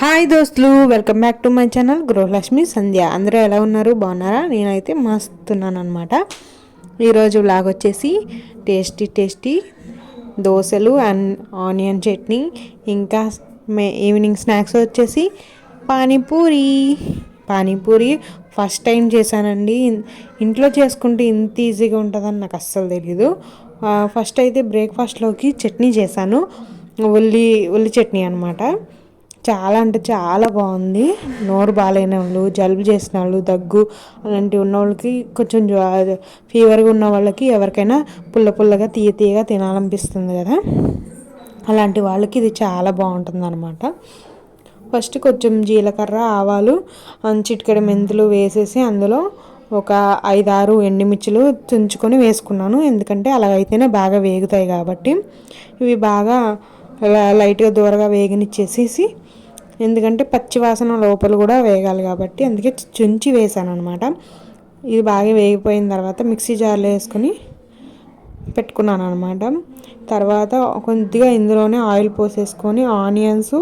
Hi దోస్తులు welcome back to my channel Gruhalakshmi Sandhya. అందరూ ఎలా ఉన్నారు? బాగున్నారా? నేనైతే మస్తున్నాను అనమాట ఈరోజు లాగ్ వచ్చేసి టేస్టీ టేస్టీ దోశలు అండ్ ఆనియన్ చట్నీ ఇంకా మే ఈవినింగ్ స్నాక్స్ వచ్చేసి పానీపూరి. పానీపూరి ఫస్ట్ టైం చేశానండి. ఇంట్లో చేసుకుంటే ఇంత ఈజీగా ఉంటుందని నాకు అస్సలు తెలీదు. ఫస్ట్ అయితే బ్రేక్ఫాస్ట్లోకి చట్నీ చేశాను. ఉల్లి ఉల్లి చట్నీ అనమాట చాలా అంటే చాలా బాగుంది. నోరు బాగాలేని వాళ్ళు జలుబు చేసిన వాళ్ళు దగ్గు అలాంటివి ఉన్న వాళ్ళకి కొంచెం ఫీవర్గా ఉన్న వాళ్ళకి ఎవరికైనా పుల్ల పుల్లగా తీయ తీయగా తినాలనిపిస్తుంది కదా. అలాంటి వాళ్ళకి ఇది చాలా బాగుంటుంది అనమాట ఫస్ట్ కొంచెం జీలకర్ర ఆవాలు చిటికెడ మెంతులు వేసేసి అందులో ఒక ఐదారు ఎండుమిర్చిలు తుంచుకొని వేసుకున్నాను. ఎందుకంటే అలాగైతేనే బాగా వేగుతాయి కాబట్టి. ఇవి బాగా లైట్గా దూరగా వేగనిచ్చేసేసి ఎందుకంటే పచ్చివాసన లోపల కూడా వేగాలి కాబట్టి అందుకే చుంచి వేసాను అనమాట ఇది బాగా వేగిపోయిన తర్వాత మిక్సీ జార్లో వేసుకొని పెట్టుకున్నాను అనమాట తర్వాత కొద్దిగా ఇందులోనే ఆయిల్ పోసేసుకొని ఆనియన్స్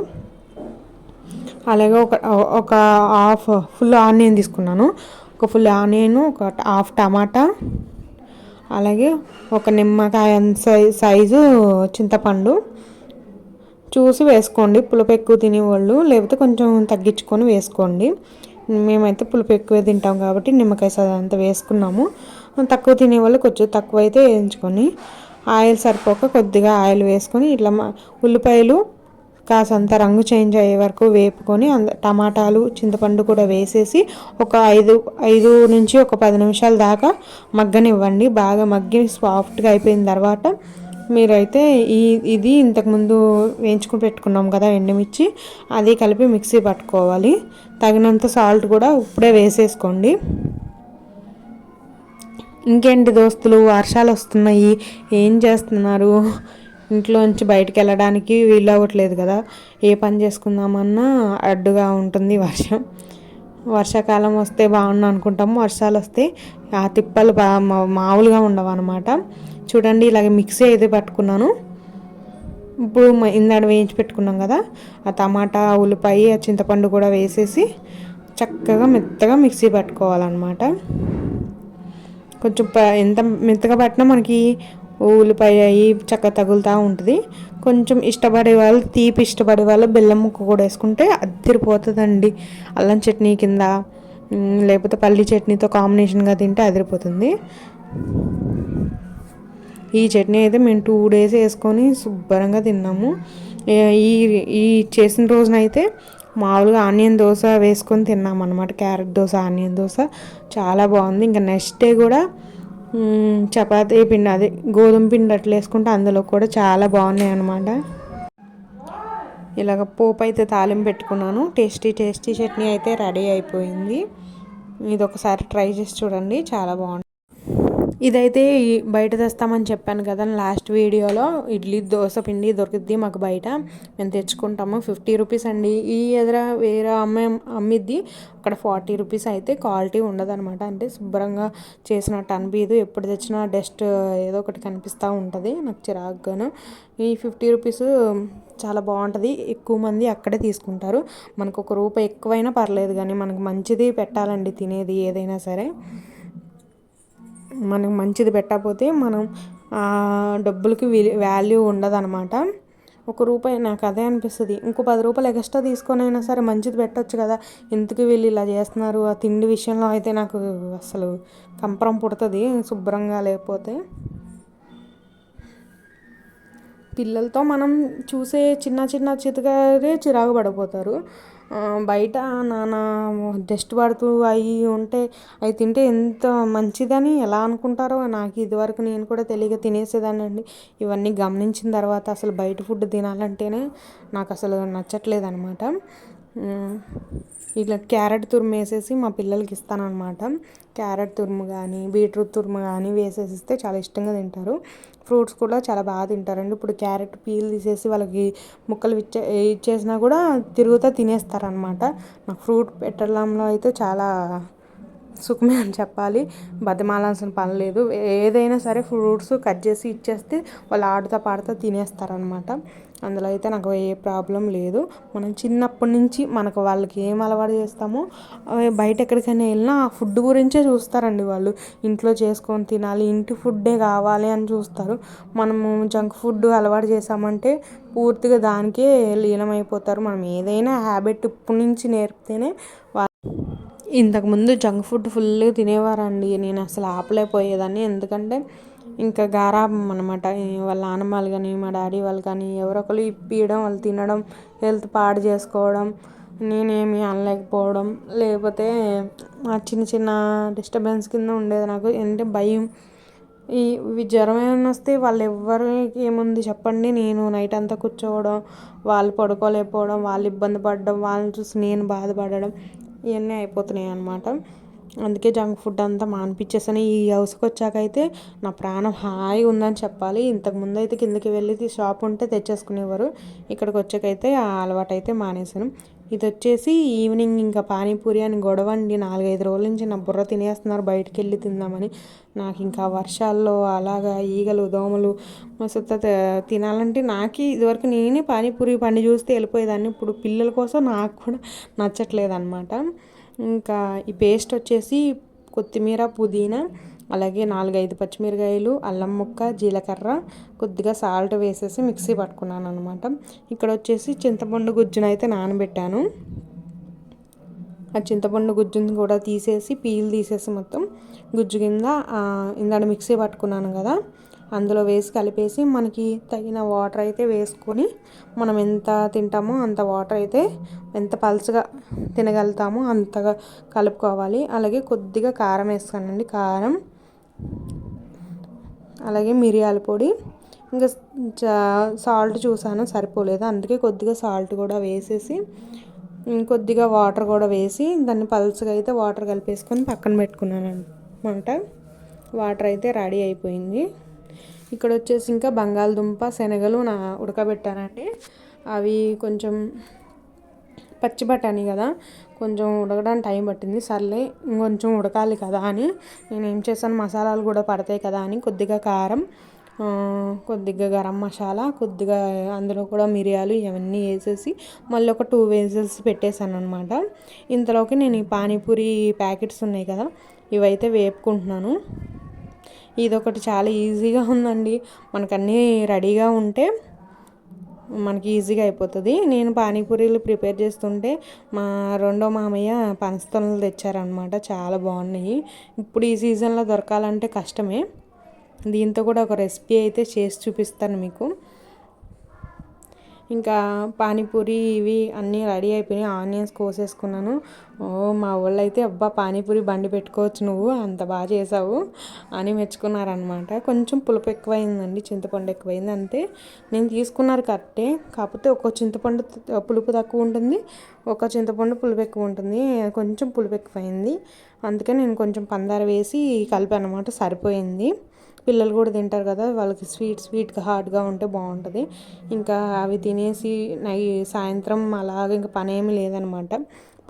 అలాగే ఒక ఒక హాఫ్ ఫుల్ ఆనియన్ తీసుకున్నాను. ఒక ఫుల్ ఆనియన్ ఒక హాఫ్ టమాటా అలాగే ఒక నిమ్మకాయ సైజు చింతపండు చూసి వేసుకోండి. పులుపు ఎక్కువ తినేవాళ్ళు లేకపోతే కొంచెం తగ్గించుకొని వేసుకోండి. మేమైతే పులుపు ఎక్కువ తింటాం కాబట్టి నిమ్మకాయ అంతా వేసుకున్నాము. తక్కువ తినేవాళ్ళు కొంచెం తక్కువ అయితే వేయించుకొని ఆయిల్ సరిపోక కొద్దిగా ఆయిల్ వేసుకొని ఇట్లా ఉల్లిపాయలు కాసంత రంగు చేంజ్ అయ్యే వరకు వేపుకొని అంద టమాటాలు చింతపండు కూడా వేసేసి ఒక ఐదు ఐదు నుంచి ఒక పది నిమిషాల దాకా మగ్గనివ్వండి. బాగా మగ్గి సాఫ్ట్గా అయిపోయిన తర్వాత మీరైతే ఈ ఇది ఇంతకుముందు వేయించుకుని పెట్టుకున్నాం కదా ఎండుమిర్చి అది కలిపి మిక్సీ పట్టుకోవాలి. తగినంత సాల్ట్ కూడా ఇప్పుడే వేసేసుకోండి. ఇంకేంటి దోస్తులు వర్షాలు వస్తున్నాయి. ఏం చేస్తున్నారు? ఇంట్లోంచి బయటకు వెళ్ళడానికి వీలు అవ్వట్లేదు కదా. ఏ పని చేసుకుందామన్నా అడ్డుగా ఉంటుంది వర్షం. వర్షాకాలం వస్తే బాగుండు అనుకుంటాము. వర్షాలు వస్తే ఆ తిప్పలు బా మామూలుగా ఉండవు అనమాట చూడండి ఇలాగ మిక్సీ అయితే పట్టుకున్నాను. ఇప్పుడు ఇందాడ వేయించి పెట్టుకున్నాం కదా ఆ టమాటా ఉల్లిపాయ ఆ చింతపండు కూడా వేసేసి చక్కగా మెత్తగా మిక్సీ పట్టుకోవాలన్నమాట. కొంచెం ఎంత మెత్తగా పట్టినా మనకి ఉల్లిపాయ అవి చక్కగా తగులుతూ ఉంటుంది. కొంచెం ఇష్టపడే వాళ్ళు తీపి ఇష్టపడే వాళ్ళు బెల్లం ముక్క కూడా వేసుకుంటే అదిరిపోతుందండి. అల్లం చట్నీ కింద లేకపోతే పల్లి చట్నీతో కాంబినేషన్గా తింటే అదిరిపోతుంది. ఈ చట్నీ అయితే మేము టూ డేస్ వేసుకొని శుభ్రంగా తిన్నాము. ఈ ఈ చేసిన రోజునైతే మామూలుగా ఆనియన్ దోశ వేసుకొని తిన్నాం అనమాట క్యారెట్ దోశ ఆనియన్ దోశ. చాలా బాగుంది. ఇంకా నెక్స్ట్ డే కూడా చపాతీ పిండి అదే గోధుమ పిండి అట్లా వేసుకుంటే అందులో కూడా చాలా బాగున్నాయి అనమాట ఇలాగ పోపు అయితే తాలింపు పెట్టుకున్నాను. టేస్టీ టేస్టీ చట్నీ అయితే రెడీ అయిపోయింది. ఇది ఒకసారి ట్రై చేసి చూడండి. చాలా బాగుంది ఇదైతే బయట తెస్తామని చెప్పాను కదా లాస్ట్ వీడియోలో. ఇడ్లీ దోశ పిండి దొరుకుద్ది మాకు బయట. మేము తెచ్చుకుంటాము. ఫిఫ్టీ రూపీస్ అండి. ఈ ఎదుర వేరే అమ్మే అమ్మిద్ది. అక్కడ ఫార్టీ రూపీస్ అయితే క్వాలిటీ ఉండదనమాట అంటే శుభ్రంగా చేసినట్టు అనిపించదు ఎప్పుడు తెచ్చినా డస్ట్ ఏదో ఒకటి కనిపిస్తూ ఉంటుంది. నాకు చిరాగ్గాను. ఈ ఫిఫ్టీ రూపీస్ చాలా బాగుంటుంది. ఎక్కువ మంది అక్కడే తీసుకుంటారు. మనకు ఒక రూపాయి ఎక్కువైనా పర్లేదు కానీ మనకు మంచిది పెట్టాలండి తినేది ఏదైనా సరే. మనం మంచిది పెట్టకపోతే మనం డబ్బులకి వాల్యూ ఉండదన్నమాట. ఒక రూపాయి నాకు అదే అనిపిస్తుంది. ఇంకో పది రూపాయలు ఎక్స్ట్రా తీసుకొని అయినా సరే మంచిది పెట్టచ్చు కదా. ఎందుకు వీళ్ళు ఇలా చేస్తున్నారు? ఆ తిండి విషయంలో అయితే నాకు అసలు కంపరం పుడుతుంది శుభ్రంగా లేకపోతే. పిల్లలతో మనం చూసే చిన్న చిన్న చితగారే చిరాకు పడిపోతారు. బయట నాన్న డస్ట్ పడుతూ అవి ఉంటే అవి తింటే ఎంత మంచిదని ఎలా అనుకుంటారో నాకు ఇదివరకు నేను కూడా తెలియక తినేసేదాన్ని అండి. ఇవన్నీ గమనించిన తర్వాత అసలు బయట ఫుడ్ తినాలంటేనే నాకు అసలు నచ్చట్లేదు అనమాట ఇట్లా క్యారెట్ తురుము వేసేసి మా పిల్లలకి ఇస్తానమాట క్యారెట్ తురుము కానీ బీట్రూట్ తురుము కానీ వేసేసి ఇస్తే చాలా ఇష్టంగా తింటారు. ఫ్రూట్స్ కూడా చాలా బాగా తింటారండి ఇప్పుడు క్యారెట్ పీల్ తీసేసి వాళ్ళకి ముక్కలు ఇచ్చే ఇచ్చేసినా కూడా తిరుగుతా తినేస్తారనమాట నాకు ఫ్రూట్ పెట్టడంలో అయితే చాలా సుఖమే అని చెప్పాలి. బతిమాలాల్సిన పని లేదు. ఏదైనా సరే ఫ్రూట్స్ కట్ చేసి ఇచ్చేస్తే వాళ్ళు ఆడుతా పాడుతా తినేస్తారనమాట అందులో అయితే నాకు ఏ ప్రాబ్లం లేదు. మనం చిన్నప్పటి నుంచి మనకు వాళ్ళకి ఏం అలవాటు చేస్తామో బయట ఎక్కడికైనా వెళ్ళినా ఆ ఫుడ్ గురించే చూస్తారండి వాళ్ళు. ఇంట్లో చేసుకొని తినాలి ఇంటి ఫుడ్డే కావాలి అని చూస్తారు. మనము జంక్ ఫుడ్ అలవాటు చేసామంటే పూర్తిగా దానికే లీనమైపోతారు. మనం ఏదైనా హ్యాబిట్ ఇప్పటి నుంచి నేర్పితేనే ఇంతకుముందు జంక్ ఫుడ్ ఫుల్గా తినేవారండి. నేను అసలు ఆపలేకపోయేదాన్ని. ఎందుకంటే ఇంకా గారాబం అనమాట వాళ్ళ నానమ్మలు వాళ్ళు కానీ మా డాడీ వాళ్ళు కానీ ఎవరో ఒకరు ఇప్పియడం వాళ్ళు తినడం హెల్త్ పాడు చేసుకోవడం నేనేమి అనలేకపోవడం లేకపోతే చిన్న చిన్న డిస్టర్బెన్స్ కింద ఉండేది నాకు. ఏంటంటే భయం. ఈ జ్వరం ఏమైనా వస్తే వాళ్ళు ఎవరికి ఏముంది చెప్పండి. నేను నైట్ అంతా కూర్చోవడం వాళ్ళు పడుకోలేకపోవడం వాళ్ళు ఇబ్బంది పడడం వాళ్ళని చూసి నేను బాధపడడం ఇవన్నీ అయిపోతున్నాయి అన్నమాట. అందుకే జంక్ ఫుడ్ అంతా మానిపించేసాను. ఈ హౌస్కి వచ్చాక అయితే నా ప్రాణం హాయి ఉందని చెప్పాలి. ఇంతకుముందు అయితే కిందకి వెళ్ళి షాప్ ఉంటే తెచ్చేసుకునేవారు. ఇక్కడికి వచ్చాకైతే ఆ అలవాటు అయితే మానేశాను. ఇది వచ్చేసి ఈవినింగ్ ఇంకా పానీపూరి అని గొడవండి నాలుగైదు రోజుల నుంచి నా బుర్ర తినేస్తున్నారు. బయటికి వెళ్ళి తిందామని. నాకు ఇంకా వర్షాల్లో అలాగా ఈగలు దోమలు మస్తు తినాలంటే నాకు ఇదివరకు నేనే పానీపూరి పండి చూస్తే వెళ్ళిపోయేదాన్ని ఇప్పుడు పిల్లల కోసం నాకు కూడా నచ్చట్లేదు అనమాట ఇంకా ఈ పేస్ట్ వచ్చేసి కొత్తిమీర పుదీనా అలాగే నాలుగైదు పచ్చిమిరకాయలు అల్లం ముక్క జీలకర్ర కొద్దిగా సాల్ట్ వేసేసి మిక్సీ పట్టుకున్నాను అనమాట ఇక్కడ వచ్చేసి చింతపండు గుజ్జును అయితే నానబెట్టాను. ఆ చింతపండు గుజ్జుని కూడా తీసేసి పీల్ తీసేసి మొత్తం గుజ్జు కింద ఇందాక మిక్సీ పట్టుకున్నాను కదా అందులో వేసి కలిపేసి మనకి తగిన వాటర్ అయితే వేసుకొని మనం ఎంత తింటామో అంత వాటర్ అయితే ఎంత పలుచగా తినగలుగుతామో అంతగా కలుపుకోవాలి. అలాగే కొద్దిగా కారం వేస్తానండి కారం అలాగే మిరియాల పొడి. ఇంకా సాల్ట్ చూసాను సరిపోలేదు. అందుకే కొద్దిగా సాల్ట్ కూడా వేసేసి కొద్దిగా వాటర్ కూడా వేసి దాన్ని పల్చగా అయితే వాటర్ కలిపేసుకొని పక్కన పెట్టుకున్నాను అనమాట వాటర్ అయితే రెడీ అయిపోయింది. ఇక్కడ వచ్చేసి ఇంకా బంగాళదుంప శనగలు నా ఉడకబెట్టానండి. అవి కొంచెం పచ్చి బఠానీ కదా కొంచెం ఉడకడానికి టైం పట్టింది. సర్లే ఇంకొంచెం ఉడకాలి కదా అని నేను ఏం చేశాను మసాలాలు కూడా పడతాయి కదా అని కొద్దిగా కారం కొద్దిగా గరం మసాలా కొద్దిగా అందులో కూడా మిరియాలు ఇవన్నీ వేసేసి మళ్ళీ ఒక టూ వేజెస్ పెట్టేశాను అనమాట ఇంతలోకి నేను ఈ పానీపూరి ప్యాకెట్స్ ఉన్నాయి కదా ఇవైతే వేపుకుంటున్నాను. ఇదొకటి చాలా ఈజీగా ఉందండి. మనకు అన్నీ రెడీగా ఉంటే మనకి ఈజీగా అయిపోతుంది. నేను పానీపూరీలు ప్రిపేర్ చేస్తుంటే మా రెండో మామయ్య పనస్తలు తెచ్చారనమాట చాలా బాగున్నాయి. ఇప్పుడు ఈ సీజన్లో దొరకాలంటే కష్టమే. దీంతో కూడా ఒక రెసిపీ అయితే చేసి చూపిస్తాను మీకు. ఇంకా పానీపూరి ఇవి అన్నీ రెడీ అయిపోయినాయి. ఆనియన్స్ కోసేసుకున్నాను. ఓ మా వాళ్ళు అయితే అబ్బా పానీపూరి బండి పెట్టుకోవచ్చు నువ్వు అంత బాగా చేసావు అని మెచ్చుకున్నారనమాట కొంచెం పులుపు ఎక్కువైందండి చింతపండు ఎక్కువైంది అంతే. నేను తీసుకున్నారు కరెక్టే. కాకపోతే ఒక చింతపండు పులుపు తక్కువ ఉంటుంది ఒక చింతపండు పులుపు ఎక్కువ ఉంటుంది. కొంచెం పులుపు ఎక్కువైంది. అందుకే నేను కొంచెం పందార వేసి కలిపాను అనమాట సరిపోయింది. పిల్లలు కూడా తింటారు కదా వాళ్ళకి స్వీట్ స్వీట్గా హాట్గా ఉంటే బాగుంటుంది. ఇంకా అవి తినేసి నై సాయంత్రం అలాగ ఇంకా పని ఏమి లేదనమాట.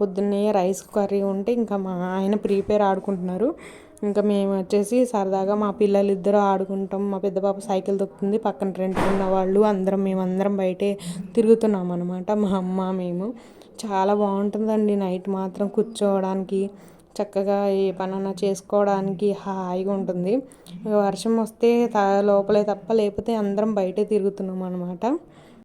పొద్దున్నే రైస్ కర్రీ ఉంటే ఇంకా మా ఆయన ప్రీపేర్ ఆడుకుంటున్నారు. ఇంకా మేము వచ్చేసి సరదాగా మా పిల్లలు ఇద్దరు ఆడుకుంటాం. మా పెద్ద పాప సైకిల్ తొక్కుతుంది. పక్కన రెంట్ ఉన్న వాళ్ళు అందరం మేమందరం బయటే తిరుగుతున్నాం అనమాట మా అమ్మ మేము. చాలా బాగుంటుందండి నైట్ మాత్రం కూర్చోవడానికి. చక్కగా ఏ పనైనా చేసుకోవడానికి హాయిగా ఉంటుంది. వర్షం వస్తే త లోపలే తప్ప లేకపోతే అందరం బయటే తిరుగుతున్నాం అనమాట